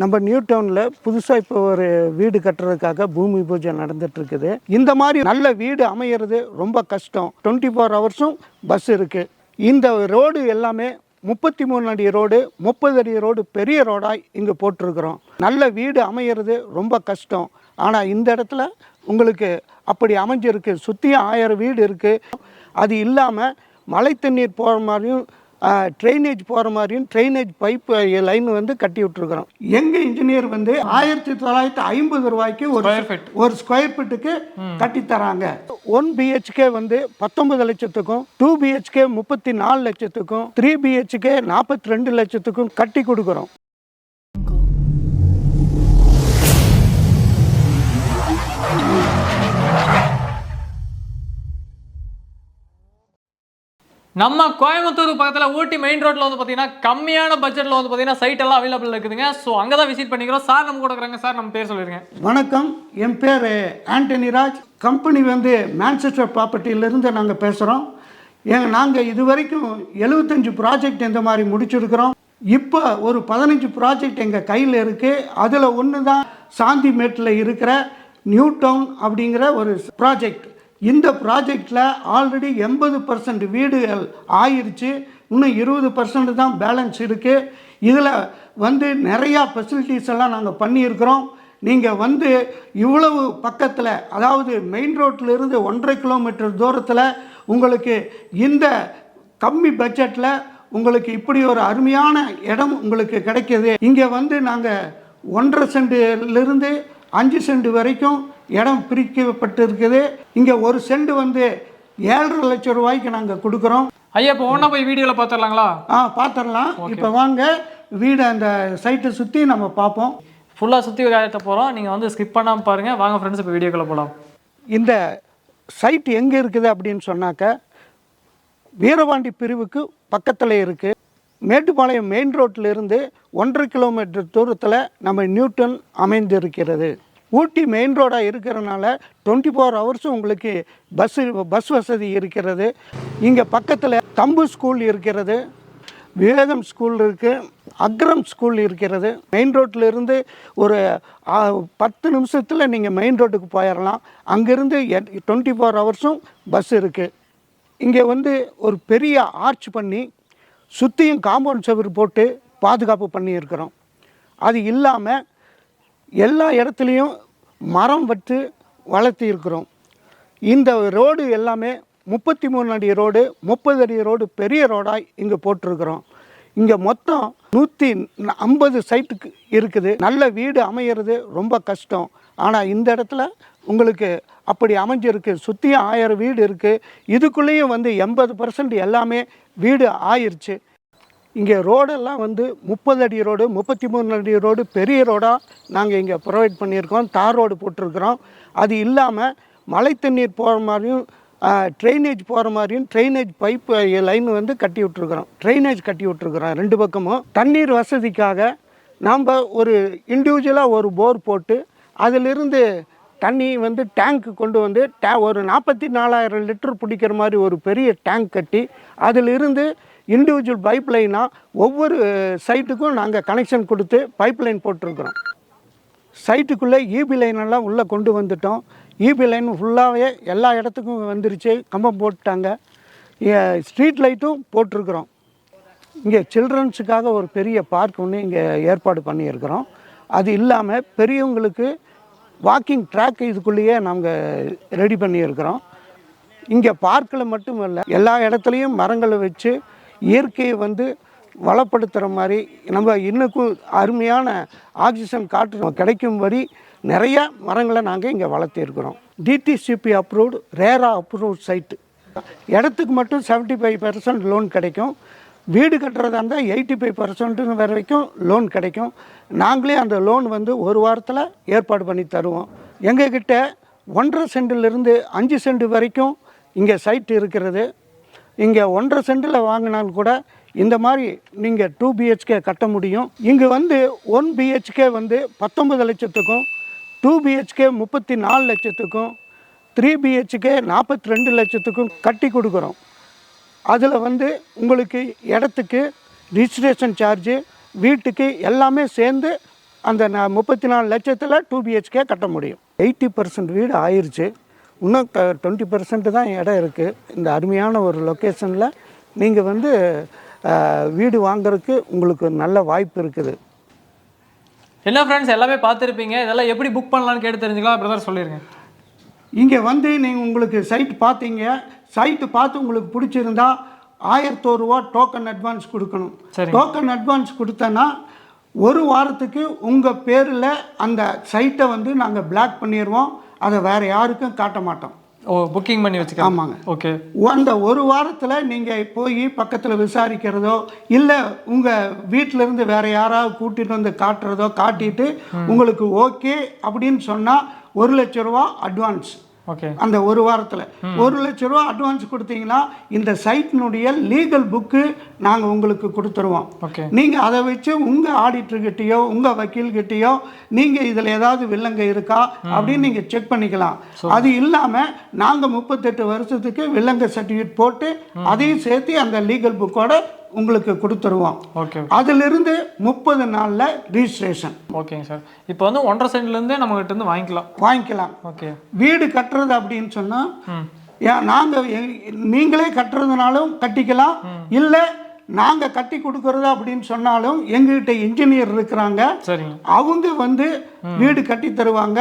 நம்ம நியூ டவுனில் புதுசாக இப்போ ஒரு வீடு கட்டுறதுக்காக பூமி பூஜை நடந்துகிட்ருக்குது இந்த மாதிரி நல்ல வீடு அமையிறது ரொம்ப கஷ்டம். டுவெண்ட்டி ஃபோர் ஹவர்ஸும் பஸ் இருக்குது இந்த ரோடு எல்லாமே முப்பத்தி மூணு அடி ரோடு முப்பது அடி ரோடு பெரிய ரோடாக இங்கே போட்டிருக்கிறோம். நல்ல வீடு அமையிறது ரொம்ப கஷ்டம். ஆனால் இந்த இடத்துல உங்களுக்கு அப்படி அமைஞ்சிருக்கு. சுற்றியும் ஆயிரம் வீடு இருக்குது அது இல்லாமல் மழை தண்ணீர் போகிற மாதிரியும் ட்ரைனேஜ் போகிற மாதிரியும் ட்ரைனேஜ் பைப் லைன் வந்து கட்டி விட்டுருக்குறோம். எங்கள் இன்ஜினியர் வந்து ஆயிரத்தி தொள்ளாயிரத்தி ஐம்பது ரூபாய்க்கு ஒரு. ஒரு ஸ்கொயர் ஃபீட்டுக்கு கட்டி தராங்க. ஒன் பிஹெச்கே வந்து பத்தொன்பது லட்சத்துக்கும் டூ பிஹெச்கே முப்பத்தி நாலு லட்சத்துக்கும் த்ரீ பிஹெச்கே நாற்பத்தி ரெண்டு லட்சத்துக்கும் கட்டி கொடுக்குறோம். நம்ம கோயம்புத்தூர் பக்கத்தில் ஊட்டி மெயின் ரோட்டில் வந்து பார்த்தீங்கன்னா கம்மியான பட்ஜெட்டில் வந்து பார்த்தீங்கன்னா சைட் எல்லாம் அவைலபிள் இருக்குதுங்க. ஸோ அங்கே தான் விசிட் பண்ணிக்கிறோம். சார் நம்ம கொடுக்குறாங்க சார் நம்ம பேர் சொல்லிருங்க. வணக்கம். என் பேர் ஆண்டனி ராஜ். கம்பெனி வந்து மேன்செஸ்டர் ப்ராப்பர்ட்டியிலேருந்து நாங்கள் பேசுகிறோம் ஏங்க நாங்கள் இது வரைக்கும் எழுபத்தஞ்சு ப்ராஜெக்ட் இந்த மாதிரி முடிச்சிருக்கிறோம். இப்போ ஒரு பதினஞ்சு ப்ராஜெக்ட் எங்கள் கையில் இருக்குது அதில் ஒன்று தான் சாந்திமேட்டில் இருக்கிற நியூ டவுன் அப்படிங்கிற ஒரு ப்ராஜெக்ட் இந்த ப்ராஜெக்டில் ஆல்ரெடி எண்பது பர்சன்ட் வீடுகள் ஆயிடுச்சு இன்னும் இருபது பர்சன்ட் தான் பேலன்ஸ் இருக்குது இதில் வந்து நிறையா ஃபெசிலிட்டிஸ் எல்லாம் நாங்கள் பண்ணியிருக்கிறோம். நீங்கள் வந்து இவ்வளவு பக்கத்தில் அதாவது மெயின் ரோட்டிலிருந்து ஒன்றரை கிலோமீட்டர் தூரத்தில் உங்களுக்கு இந்த கம்மி பட்ஜெட்டில் உங்களுக்கு இப்படி ஒரு அருமையான இடம் உங்களுக்கு கிடைக்கிது. இங்கே வந்து நாங்கள் ஒன்றரை சென்டுலேருந்து அஞ்சு சென்ட் வரைக்கும் இடம் பிரிக்கப்பட்டிருக்குது. இங்கே ஒரு சென்ட் வந்து ஏழரை லட்சம் ரூபாய்க்கு நாங்கள் கொடுக்குறோம். ஐயா இப்போ ஒன்றா போய் வீடியோவில் பார்த்துடலாங்களா ஆ பார்த்துடலாம் இப்போ வாங்க வீடை அந்த சைட்டை சுற்றி நம்ம பார்ப்போம் ஃபுல்லாக சுற்றி காட்ட போகிறோம் நீங்கள் வந்து ஸ்கிப் பண்ணாமல் பாருங்கள் வாங்க ஃப்ரெண்ட்ஸ் இப்போ வீடியோக்குள்ளே போகலாம் இந்த சைட் எங்கே இருக்குது அப்படின்னு சொன்னாக்க வீரபாண்டி பிரிவுக்கு பக்கத்தில் இருக்குது மேட்டுப்பாளையம் மெயின் ரோட்டில் இருந்து ஒன்றரை கிலோமீட்டர் தூரத்தில் நம்ம நியூட்டன் அமைந்திருக்கிறது. ஊட்டி மெயின் ரோடாக இருக்கிறனால டுவெண்ட்டி ஃபோர் ஹவர்ஸும் உங்களுக்கு பஸ்ஸு பஸ் வசதி இருக்கிறது. இங்கே பக்கத்தில் தம்பு ஸ்கூல் இருக்கிறது விவேகம் ஸ்கூல் இருக்குது அக்ரம் ஸ்கூல் இருக்கிறது. மெயின் ரோட்டில் இருந்து ஒரு பத்து நிமிஷத்தில் நீங்கள் மெயின் ரோட்டுக்கு போயிடலாம் அங்கேருந்து டுவெண்ட்டி ஃபோர் ஹவர்ஸும் பஸ் இருக்குது இங்கே வந்து ஒரு பெரிய ஆர்ச் பண்ணி சுற்றியும் காம்பவுண்ட் செவுரு போட்டு பாதுகாப்பு பண்ணியிருக்கிறோம். அது இல்லாமல் எல்லா இடத்துலையும் மரம் வச்சு வளர்த்தி இருக்கிறோம். இந்த ரோடு எல்லாமே முப்பத்தி மூணு அடி ரோடு முப்பது அடி ரோடு பெரிய ரோடாக இங்கே போட்டிருக்கிறோம். இங்கே மொத்தம் நூற்றி ஐம்பது சைட்டுக்கு இருக்குது. நல்ல வீடு அமையிறது ரொம்ப கஷ்டம். ஆனால் இந்த இடத்துல உங்களுக்கு அப்படி அமைஞ்சிருக்கு. சுற்றியும் ஆயிரம் வீடு இருக்குது இதுக்குள்ளேயும் வந்து எண்பது பர்சன்ட் எல்லாமே வீடு ஆயிடுச்சு இங்கே ரோடெல்லாம் வந்து முப்பது அடி ரோடு முப்பத்தி மூணு அடி ரோடு பெரிய ரோடாக நாங்கள் இங்கே ப்ரொவைட் பண்ணியிருக்கோம் தார் ரோடு போட்டிருக்கிறோம். அது இல்லாமல் மழை தண்ணீர் போகிற மாதிரியும் ட்ரைனேஜ் போகிற மாதிரியும் ட்ரைனேஜ் பைப் லைன் வந்து கட்டி விட்ருக்குறோம் ட்ரைனேஜ் கட்டி விட்ருக்குறோம் ரெண்டு பக்கமும். தண்ணீர் வசதிக்காக நாம் ஒரு இண்டிவிஜுவலாக ஒரு போர் போட்டு அதிலிருந்து தண்ணி வந்து டேங்க்கு கொண்டு வந்து டே ஒரு நாற்பத்தி நாலாயிரம் லிட்டர் பிடிக்கிற மாதிரி ஒரு பெரிய டேங்க் கட்டி அதிலிருந்து இண்டிவிஜுவல் பைப் லைனாக ஒவ்வொரு சைட்டுக்கும் நாங்கள் கனெக்ஷன் கொடுத்து பைப் லைன் போட்டிருக்கிறோம் சைட்டுக்குள்ளே இபி லைனெல்லாம் உள்ளே கொண்டு வந்துட்டோம். இபி லைன் ஃபுல்லாகவே எல்லா இடத்துக்கும் வந்துருச்சு. கம்பம் போட்டுட்டாங்க. ஸ்ட்ரீட் லைட்டும் போட்டிருக்கிறோம். இங்கே சில்ட்ரன்ஸுக்காக ஒரு பெரிய பார்க் ஒன்று இங்கே ஏற்பாடு பண்ணியிருக்கிறோம். அது இல்லாமல் பெரியவங்களுக்கு வாக்கிங் ட்ராக் இதுக்குள்ளேயே நாங்கள் ரெடி பண்ணியிருக்கிறோம். இங்கே பார்க்கில் மட்டும் இல்லை எல்லா இடத்துலையும் மரங்களை வச்சு இயற்கையை வந்து வளப்படுத்துகிற மாதிரி நம்ம இன்னுக்கும் அருமையான ஆக்சிஜன் காற்று கிடைக்கும்படி நிறைய மரங்களை நாங்கள் இங்கே வளர்த்திருக்கிறோம் DTCP approved RERA approved site இடத்துக்கு மட்டும் 75% ஃபைவ் பர்சன்ட் லோன் கிடைக்கும். வீடு கட்டுறதா இருந்தால் எயிட்டி ஃபைவ் பர்சன்ட்டு வரைக்கும் லோன் கிடைக்கும். நாங்களே அந்த லோன் வந்து ஒரு வாரத்தில் ஏற்பாடு பண்ணி தருவோம். எங்ககிட்ட ஒன்றரை சென்டிலிருந்து அஞ்சு சென்ட் வரைக்கும் இங்கே சைட் இருக்கிறது. இங்கே ஒன்றரை சென்டில் வாங்கினாலும் கூட இந்த மாதிரி நீங்கள் டூ பிஹெச்கே கட்ட முடியும். இங்கே வந்து ஒன் பிஹெச்கே வந்து பத்தொம்பது லட்சத்துக்கும் டூ பிஹெச்கே முப்பத்தி நாலு லட்சத்துக்கும் த்ரீ பிஹெச்கே நாற்பத்தி ரெண்டு லட்சத்துக்கும் கட்டி கொடுக்குறோம். அதில் வந்து உங்களுக்கு இடத்துக்கு ரிஜிஸ்ட்ரேஷன் சார்ஜு வீட்டுக்கு எல்லாமே சேர்ந்து அந்த முப்பத்தி நாலு லட்சத்தில் டூ பிஹெச்கே கட்ட முடியும். எயிட்டி பர்சன்ட் வீடு ஆயிடுச்சு இன்னும் டுவெண்ட்டி பர்சன்ட் தான் இடம் இருக்குது இந்த அருமையான ஒரு லொக்கேஷனில் நீங்கள் வந்து வீடு வாங்குறதுக்கு உங்களுக்கு நல்ல வாய்ப்பு இருக்குது. என்ன ஃப்ரெண்ட்ஸ் எல்லாமே பார்த்துருப்பீங்க. இதெல்லாம் எப்படி புக் பண்ணலாம்னு கேட்டு தெரிஞ்சுக்கலாம். பிரதர் சொல்லிருங்க. இங்கே வந்து நீங்கள் உங்களுக்கு சைட் பார்த்தீங்க. சைட்டு பார்த்து உங்களுக்கு பிடிச்சிருந்தா ஆயிரத்தோருவா டோக்கன் அட்வான்ஸ் கொடுக்கணும். சரி. டோக்கன் அட்வான்ஸ் கொடுத்தனா ஒரு வாரத்துக்கு உங்கள் பேரில் அந்த சைட்டை வந்து நாங்கள் பிளாக் பண்ணிடுவோம் அதை வேறு யாருக்கும் காட்ட மாட்டோம். ஓ புக்கிங் பண்ணி வச்சுக்கலாம் ஆமாங்க. ஓகே அந்த ஒரு வாரத்தில் நீங்கள் போய் பக்கத்தில் விசாரிக்கிறதோ இல்லை உங்கள் வீட்டிலேருந்து வேறு யாராவது கூட்டிகிட்டு வந்து காட்டுறதோ காட்டிட்டு உங்களுக்கு ஓகே அப்படின்னு சொன்னால் ஒரு லட்ச ரூபா அட்வான்ஸ் அந்த ஒரு வாரத்தில். ஒரு லட்ச ரூபா அட்வான்ஸ் கொடுத்தீங்கன்னா இந்த சைட்டினுடைய லீகல் புக்கு நாங்கள் உங்களுக்கு கொடுத்துருவோம். ஓகே நீங்கள் அதை வச்சு உங்கள் ஆடிட்டர்கிட்டயோ உங்கள் வக்கீல்கிட்டயோ நீங்கள் இதில் ஏதாவது வில்லங்க இருக்கா அப்படின்னு நீங்கள் செக் பண்ணிக்கலாம். அது இல்லாமல் நாங்கள் முப்பத்தெட்டு வருஷத்துக்கு வில்லங்க சர்டிஃபிகேட் போட்டு அதையும் சேர்த்து அந்த லீகல் புக்கோட உங்களுக்கு கொடுத்துருவோம். ஓகே அதிலிருந்து முப்பது நாளில் ரிஜிஸ்ட்ரேஷன் ஓகேங்க சார் இப்போ வந்து ஒன்றரை சென்ட்லேருந்தே நம்ம கிட்ட இருந்து வாங்கிக்கலாம். வாங்கிக்கலாம். ஓகே வீடு கட்டுறது அப்படின்னு சொன்னால் ஏன் நாங்கள் நீங்களே கட்டுறதுனாலும் கட்டிக்கலாம். இல்லை நாங்கள் கட்டி கொடுக்கறது அப்படின்னு சொன்னாலும் எங்ககிட்ட இன்ஜினியர் இருக்கிறாங்க. அவங்க வந்து வீடு கட்டி தருவாங்க.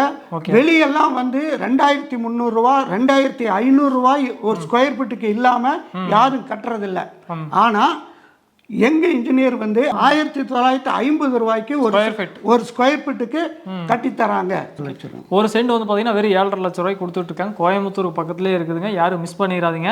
வெளியெல்லாம் வந்து ரெண்டாயிரத்தி முந்நூறுரூவா ரெண்டாயிரத்தி ஐநூறுரூவாய் ஒரு ஸ்கொயர் ஃபீட்டுக்கு இல்லாமல் யாரும் கட்டுறதில்ல. ஆனால் எங்க இன்ஜினியர் வந்து ஆயிரத்தி தொள்ளாயிரத்தி ஐம்பது ரூபாய்க்கு ஒரு. ஒரு ஸ்கொயர் ஃபீட்டுக்கு கட்டி தராங்க ஒரு சென்ட் வந்து பார்த்தீங்கன்னா வெறும் ஏழரை லட்ச ரூபாய்க்கு கொடுத்துட்டு இருக்காங்க. கோயம்புத்தூர் பக்கத்துலேயே இருக்குதுங்க. யாரும் மிஸ் பண்ணிடாதீங்க.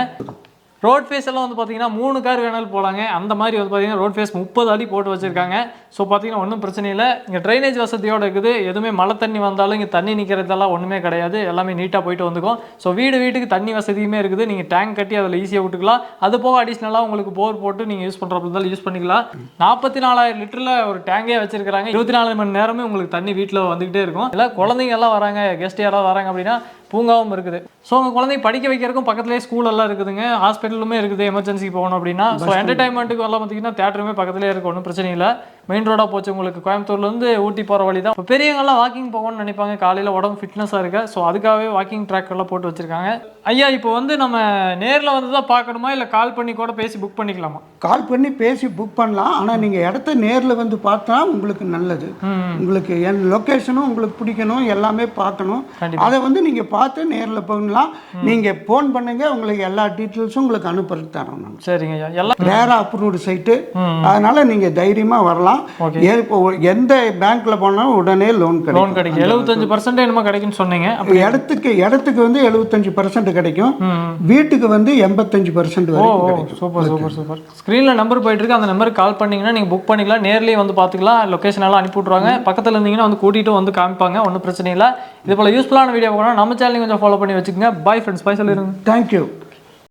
ரோட் ஃபேஸ் எல்லாம் வந்து பார்த்தீங்கன்னா மூணு கார் வேணாலும் போகலாங்க அந்த மாதிரி வந்து பார்த்தீங்கன்னா ரோட் ஃபேஸ் முப்பது அடி போட்டு வச்சுருக்காங்க. ஸோ பார்த்தீங்கன்னா ஒன்றும் பிரச்சனை இல்லை. இங்கே ட்ரைனேஜ் வசதியோடு இருக்குது. எதுவுமே மழை தண்ணி வந்தாலும் இங்கே தண்ணி நிற்கிறதெல்லாம் ஒன்றுமே கிடையாது. எல்லாமே நீட்டாக போயிட்டு வந்துக்கும். ஸோ வீடு வீட்டுக்கு தண்ணி வசதியுமே இருக்குது. நீங்கள் டேங்க் கட்டி அதில் ஈஸியாக விட்டுக்கலாம். அது போக அடிஷ்னலாக உங்களுக்கு போர் போட்டு நீங்கள் யூஸ் பண்ணுறப்ப இருந்தாலும் யூஸ் பண்ணிக்கலாம். நாற்பத்தி நாலாயிரம் லிட்டரில் ஒரு டேங்கே வச்சிருக்காங்க இருபத்தி நாலு மணி நேரமே உங்களுக்கு தண்ணி வீட்டில் வந்துகிட்டே இருக்கும். இல்லை குழந்தைங்க எல்லாம் வராங்க கெஸ்ட் யாராவது வராங்க அப்படின்னா பூங்காவும் இருக்குது. ஸோ உங்கள் குழந்தைங்க படிக்க வைக்கிறதுக்கும் பக்கத்துலேயே ஸ்கூல் எல்லாம் இருக்குதுங்க. ஹாஸ்பிட்டலுமே இருக்குது எமர்ஜென்சிக்கு போகணும் அப்படின்னா. ஸோ என்டர்டைன்மெண்ட்டுக்கு எல்லாம் பார்த்தீங்கன்னா தேட்டருமே பக்கத்துலேயே இருக்கு ஒன்றும் பிரச்சனை இல்லை. மெயின் ரோடாக போச்சு உங்களுக்கு. கோயம்புத்தூர்லேருந்து ஊட்டி போகிற வழி தான் இப்போ பெரியவங்கெல்லாம் வாக்கிங் போகணும்னு நினைப்பாங்க. காலையில் உடம்பு ஃபிட்னஸாக இருக்க. ஸோ அதுக்காகவே வாக்கிங் ட்ராக் எல்லாம் போட்டு வச்சிருக்காங்க. ஐயா இப்போ வந்து நம்ம நேரில் வந்து தான் பார்க்கணுமா? இல்லை கால் பண்ணி கூட பேசி புக் பண்ணிக்கலாமா? கால் பண்ணி பேசி புக் பண்ணலாம். ஆனால் நீங்கள் இடத்த நேரில் வந்து பார்த்தா உங்களுக்கு நல்லது. உங்களுக்கு என் லொக்கேஷனும் உங்களுக்கு பிடிக்கணும். எல்லாமே பார்க்கணும். அதை வந்து நீங்கள் பார்த்து நேரில் பண்ணலாம் நீங்கள் ஃபோன் பண்ணுங்க. உங்களுக்கு எல்லா டீட்டெயில்ஸும் உங்களுக்கு அனுப்புறது தரோம் நாங்கள் சரிங்க ஐயா. எல்லாம் ரேரா அப்ரூவ்டு சைட்டு அதனால நீங்கள் தைரியமாக வரலாம். இப்போ எந்த பேங்க்ல போனாலும் உடனே லோன் கிடைக்கும். லோன் கிடைக்கும். எழுபத்தஞ்சு பர்சன்ட் என்னமோ கிடைக்குன்னு சொன்னீங்க. அப்போ இடத்துக்கு இடத்துக்கு வந்து எழுபத்தஞ்சு பர்சன்ட் கிடைக்கும். வீட்டுக்கு வந்து எண்பத்தஞ்சு பர்சன்ட் சூப்பர் சூப்பர் சூப்பர். ஸ்க்ரீனில் நம்பர் போயிட்டு இருக்கு. அந்த நம்பருக்கு கால் பண்ணீங்கன்னா நீங்கள் புக் பண்ணிக்கலாம். நேர்லேயே வந்து பார்த்துக்கலாம். லொக்கேஷன் எல்லாம் அனுப்பி விட்ருவாங்க பக்கத்தில் இருந்தீங்கன்னா வந்து கூட்டிகிட்டு வந்து காமிப்பாங்க. ஒன்றும் பிரச்சனை இல்லை. இது போல் யூஸ்ஃபுல்லான வீடியோ போனால் நம்ம சேனலையும் கொஞ்சம் ஃபாலோ பண்ணி வச்சுக்கோங்க. பாய் ஃப்ரெண்ட்ஸ் பாய் சொல்லிடுங்க தேங்க்யூ